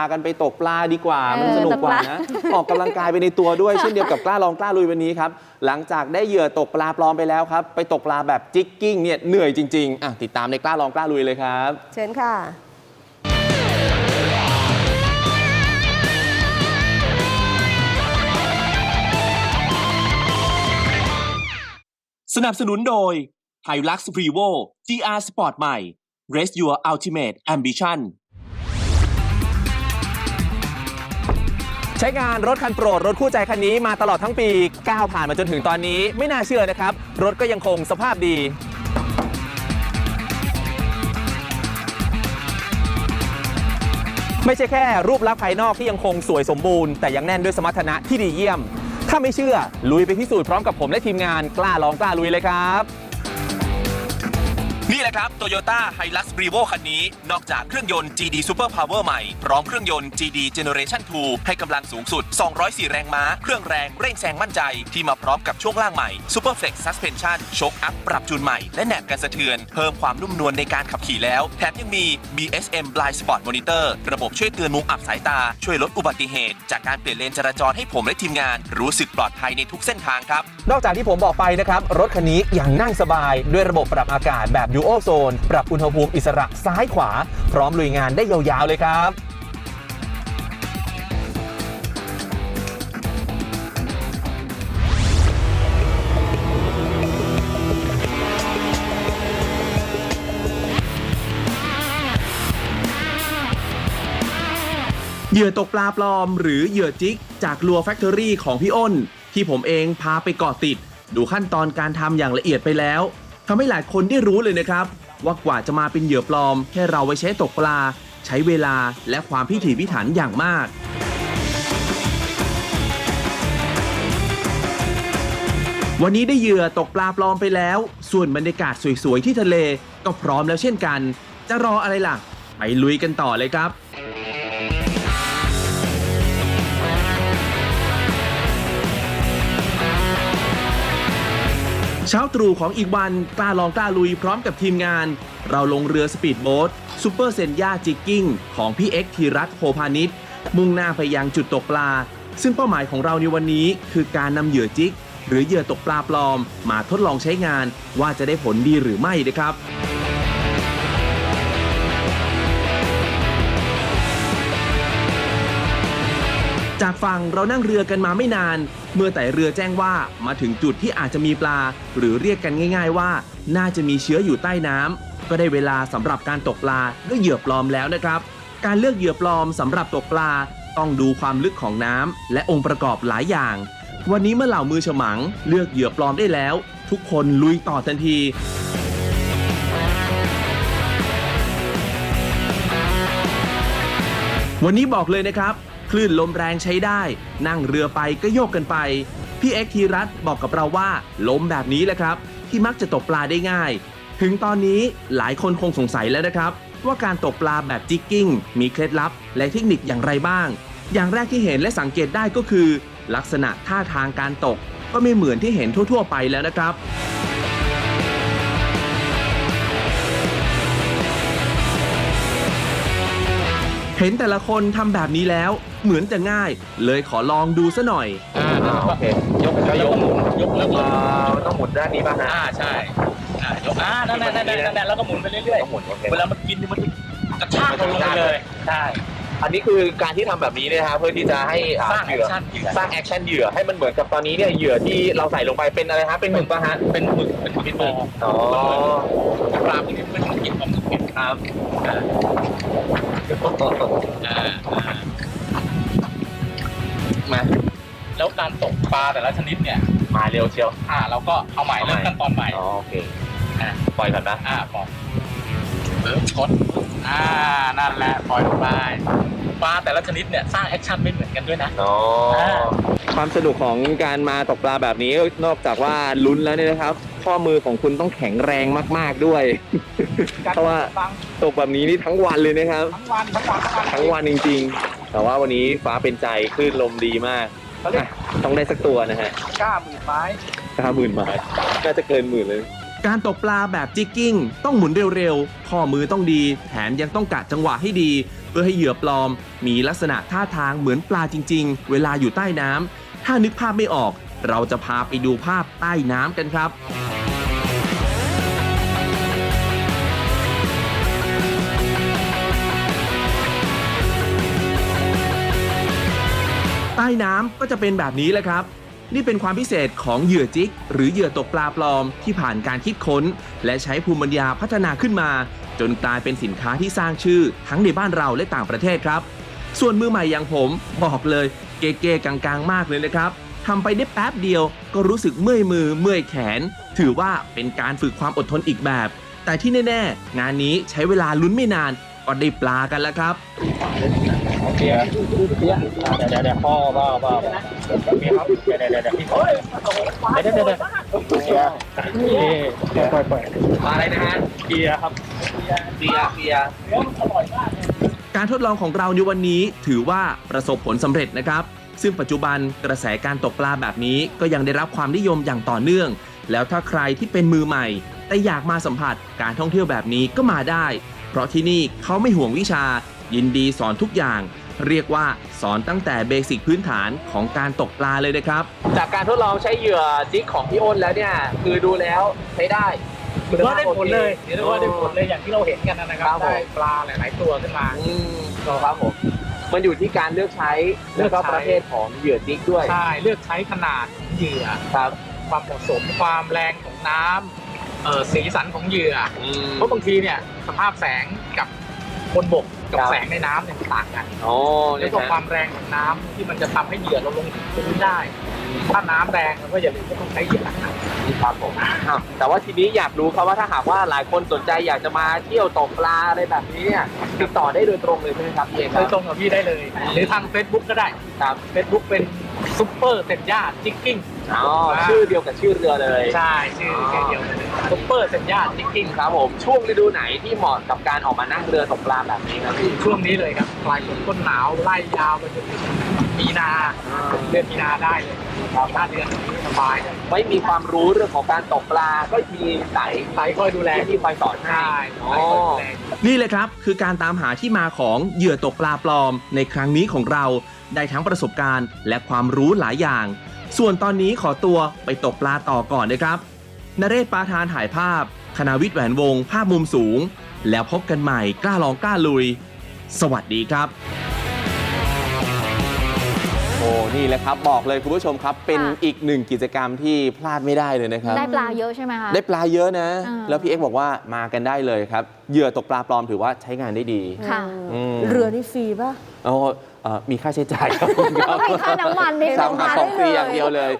ากันไปตกปลาดีกว่าเออมันสนุกกว่าตกปลานะ ออกกำลังกายไปในตัวด้วยเช่นเดียวกับกล้าลองกล้าลุยวันนี้ครับ หลังจากได้เหยื่อตกปลาปลอมไปแล้วครับ ไปตกปลาแบบจิกกิ้งเนี่ยเหนื่อยจริงๆอะติดตามในกล้าลองกล้าลุยเลยครับ เชิญค่ะสนับสนุนโดย h i l u x r e v o GR Sport ใหม่ Race Your Ultimate Ambition ใช้งานรถคันโปรด รถคู่ใจคันนี้มาตลอดทั้งปีก้าวผ่านมาจนถึงตอนนี้ ไม่น่าเชื่อนะครับ รถก็ยังคงสภาพดี ไม่ใช่แค่รูปลักษณ์ภายนอกที่ยังคงสวยสมบูรณ์แต่ยังแน่นด้วยสมรรถนะที่ดีเยี่ยม ถ้าไม่เชื่อลุยไปพิสูจน์พร้อมกับผมและทีมงานกล้าลองกล้าลุยเลยครับ นี่แหละครับ Toyota Hilux Revo คันนี้ นอกจากเครื่องยนต์ GD Super Power ใหม่ พร้อมเครื่องยนต์ GD Generation 2 ให้กำลังสูงสุด 204 แรงม้า เครื่องแรงเร่งแซงมั่นใจ ที่มาพร้อมกับช่วงล่างใหม่ Super Flex Suspension โชคอัพปรับจูนใหม่ และแหนบกันสะเทือน เพิ่มความนุ่มนวลในการขับขี่แล้ว แถมยังมี BSM Blind Spot Monitor ระบบช่วยเตือนมุมอับสายตา ช่วยลดอุบัติเหตุ จากการเปลี่ยนเลนจราจรให้ผมและทีมงาน รู้สึกปลอดภัยในทุกเส้นทางครับ นอกจากที่ผมบอกไปนะครับ รถคันนี้ยังนั่งสบายด้วยระบบปรับอากาศแบบ Duo Zone ปรับอุณหภูมิอิสระซ้ายขวา พร้อมลุยงานได้ยาวๆเลยครับเหยื่อตกปลาปลอม หรือเหยื่อจิก จากลัวแฟคทอรี่ของพี่อ้น ที่ผมเองพาไปเกาะติด ดูขั้นตอนการทำอย่างละเอียดไปแล้วทำให้หลายคนได้รู้เลยนะครับ ว่ากว่าจะมาเป็นเหยื่อปลอม แค่เราไว้ใช้ตกปลา ใช้เวลาและความพิถีพิถันอย่างมากวันนี้ได้เหยื่อตกปลาปลอมไปแล้ว ส่วนบรรยากาศสวยๆที่ทะเลก็พร้อมแล้วเช่นกัน จะรออะไรล่ะ ไปลุยกันต่อเลยครับ เช้าตรู่ของอีกวันกล้าลองกล้าลุยพร้อมกับทีมงาน เราลงเรือสปีดโบ๊ทซูเปอร์เซนย่าจิกกิ้งของพี่เอ็กธีรัตโพพานิชมุ่งหน้าไปยังจุดตกปลา ซึ่งเป้าหมายของเราในวันนี้คือการนำเหยื่อจิก หรือเหยื่อตกปลาปลอม มาทดลองใช้งานว่าจะได้ผลดีหรือไม่นะครับ จากฝั่งเรานั่งเรือกันมาไม่นาน เมื่อแต่เรือแจ้งว่ามาถึงจุดที่อาจจะมีปลา หรือเรียกกันง่าย ๆ ว่า น่าจะมีเชื้ออยู่ใต้น้ำก็ได้เวลาสำหรับการตกปลาด้วยเหยื่อปลอมแล้วนะครับ การเลือกเหยื่อปลอมสำหรับตกปลาต้องดูความลึกของน้ำและองค์ประกอบหลายอย่าง วันนี้เมื่อเหล่ามือฉมัง เลือกเหยื่อปลอมได้แล้ว ทุกคนลุยต่อทันทีวันนี้บอกเลยนะครับ คลื่นลมแรงใช้ได้ นั่งเรือไปก็โยกกันไป พี่เอ็กธีรัตบอกกับเราว่าลมแบบนี้แหละครับ ที่มักจะตกปลาได้ง่าย ถึงตอนนี้หลายคนคงสงสัยแล้วนะครับ ว่าการตกปลาแบบจิกกิ้ง มีเคล็ดลับ และเทคนิคอย่างไรบ้าง อย่างแรกที่เห็นและสังเกตได้ก็คือ ลักษณะท่าทางการตกก็ไม่เหมือนที่เห็นทั่ว ๆ ไปแล้วนะครับ เห็นแต่ละคนทำแบบนี้แล้ว เหมือนจะง่าย เลยขอลองดูซะหน่อย อ่าโอเคยกแล้วยก็กหมุนยกแล้วก็ต้องหมุนด้านนี้ป่ะฮะอ่าใช่อ่ายกอ่านั่นนั่นนั่นนั่นนั่นแล้วก็หมุนไปเรื่อยต้องหมุนโอเค ๆเวลามันกินมันกระชากลงไปเลยใช่ อันนี้คือการที่ทำแบบนี้เนี่ยนะครับเพื่อที่จะให้อ่สร้างเหยื่อแอคชั่นเหยื่อสร้างแอคชั่นเหยื่อให้มันเหมือนกับตอนนี้เนี่ยเหยื่อที่เราใส่ลงไปเป็นอะไรฮะเป็นหมึกป่ะฮะเป็นหมึกเป็นหมึกเป็นหมึกอ๋อปลาพวกนี้มันกินของหมึกเป็นครับอ่าอ่าอ่ามาแล้วการตกปลาแต่ละชนิดเนี่ย มาเร็วเชียว อ่าเราก็เอาใหม่เอาใหม่ เริ่มขั้นตอนใหม่อ๋อโอเคอ่าปล่อยก่อนนะอ่าปล่อยเริ่มกด อ่านั่นแหละปล่อยลงไปปลาแต่ละชนิดเนี่ยสร้างแอคชั่นไม่เหมือนกันด้วยนะ อ๋ออ่าความสนุกของการมาตกปลาแบบนี้นอกจากว่าลุ้นแล้วเนี่ยนะครับ ข้อมือของคุณต้องแข็งแรงมาก ๆด้วย เพราะว่าตกแบบนี้นี่ทั้งวันเลยนะครับ ทั้งวันทั้งวันทั้งวันทั้งวันจริง ๆ แต่ว่าวันนี้ฟ้าเป็นใจคลื่นลมดีมากเขาเรียกอะต้องได้สักตัวนะฮะกล้าหมื่นไม้ห้าหมื่นบาทน่าจะเกินหมื่นเลย การตกปลาแบบจิกกิ้ง ต้องหมุนเร็วๆ ข้อมือต้องดี แถมยังต้องกะจังหวะให้ดี เพื่อให้เหยื่อปลอม มีลักษณะท่าทางเหมือนปลาจริง ๆ เวลาอยู่ใต้น้ำ ถ้านึกภาพไม่ออก เราจะพาไปดูภาพใต้น้ำกันครับใต้น้ำก็จะเป็นแบบนี้แหละครับ นี่เป็นความพิเศษของเหยื่อจิก หรือเหยื่อตกปลาปลอมที่ผ่านการคิดค้น และใช้ภูมิปัญญาพัฒนาขึ้นมา จนกลายเป็นสินค้าที่สร้างชื่อทั้งในบ้านเราและต่างประเทศครับ ส่วนมือใหม่อย่างผมบอกเลยเก๋ๆกลางๆ มากเลยนะครับทำไปได้แป๊บเดียวก็รู้สึกเมื่อยมือเมื่อยแขน ถือว่าเป็นการฝึกความอดทนอีกแบบ แต่ที่แน่ ๆ งานนี้ใช้เวลาลุ้นไม่นานก็ได้ปลากันแล้วครับ เดี๋ยวเดี๋ยวเดี๋ยวเดี๋ยวพ่อพ่อพ่อพี่ครับเดี๋ยวเดี๋ยวเดี๋ยวพี่ขอเดี๋ยวเดี๋ยวเดี๋ยวเดี๋ยวนี่ปล่อยปล่อยมาอะไรนะฮะเกียร์ครับเบียร์เบียร์การทดลองของเราในวันนี้ถือว่าประสบผลสำเร็จนะครับ ซึ่งปัจจุบันกระแสการตกปลาแบบนี้ก็ยังได้รับความนิยมอย่างต่อเนื่อง แล้วถ้าใครที่เป็นมือใหม่ แต่อยากมาสัมผัสการท่องเที่ยวแบบนี้ก็มาได้ เพราะที่นี่เขาไม่ห่วงวิชา ยินดีสอนทุกอย่าง เรียกว่าสอนตั้งแต่เบสิกพื้นฐานของการตกปลาเลยนะครับ จากการทดลองใช้เหยื่อจิกของพี่อ้นแล้วเนี่ย คือดูแล้วใช้ได้ถือว่าได้ผลเลยถือว่าได้ผลเลยอย่างที่เราเห็นกันนะคครัรับบผมได้ปลาหลาย ๆ ตัวขึ้นมาอืมครับผมมันอยู่ที่การเลือกใช้เลืแล้อวกก็ใช้ประเภทของเหยื่อจิกด้วยใช่เลือกใช้ขนาดของเหยื่อครับความเหมาะสมความแรงของน้ำเอ่อสีสันของเหยื่ออืมเพราะบางทีเนี่ยสภาพแสงกับ บนบกกับครับแสงในน้ำเนี่ยมันต่างกันอ๋อแล้นี่วก็ฮะความแรงของน้ำที่มันจะทำให้เหยื่อเราลงถึงพื้นได้ ถ้าน้ำแรงเราก็อย่าลืมว่าต้องใช้เหยื่อหนักครับผมอ้าวแต่ว่าทีนี้อยากรู้ครับว่าถ้าหากว่าหลายคนสนใจอยากจะมาเที่ยวตกปลาอะไรแบบนี้เนี่ยติดต่อได้โดยตรงเลยใช่ไหมครับพี่เอกๆคโดรัยบตรงกับพี่ได้เลย หรือทาง Facebook ก็ได้ ครับ Facebook เป็นซุปเปอร์เซนย่าจิกกิ้ง อ๋อชื่อเดียวกับชื่อเรือเลยใช่ชื่อแค่เดียวเลยซุปเปอร์เซนย่าจิกกิ้งครับผมช่วงฤดูไหนที่เหมาะกับการออกมานั่งเรือตกปลาแบบนี้ครับพี่ช่วงนี้เลยครับปลายฝนต้นหนาวไล่ยาวไปจนถึงมีนาเดือนมีนาได้เลยครับห้าเดือนนี้สบายเลยไม่มีความรู้เรื่องของการตกปลาก็มีไสไซคอยดูแลที่คอยสอนให้ใช่อ๋อไซคอยดูแลนี่เลยครับ คือการตามหาที่มาของเหยื่อตกปลาปลอม ในครั้งนี้ของเราได้ทั้งประสบการณ์ และความรู้หลายอย่าง ส่วนตอนนี้ขอตัวไปตกปลาต่อก่อนนะครับนเรศปาทานถ่ายภาพ คณาวิทย์แหวนวง ภาพมุมสูง แล้วพบกันใหม่กล้าลองกล้าลุย สวัสดีครับ โอ้นี่แหละครับบอกเลยคุณผู้ชมครับ เป็นค่ะอีกหนึ่งกิจกรรมที่พลาดไม่ได้เลยนะครับ ได้ปลาเยอะใช่ไหมคะ ได้ปลาเยอะนะ อ่า แล้วพี่เอ็กซ์บอกว่ามากันได้เลยครับเหยื่อตกปลาปลอมถือว่าใช้งานได้ดีค่ะอืมเรือนี่ฟรีป่ะ โอ้เอ่อมีค่าใช้จ่ายครับผมครับไม่ค่าน้ำมันนี่ สามลงหามาของได้ฟรีเลยอย่างเดียวเลย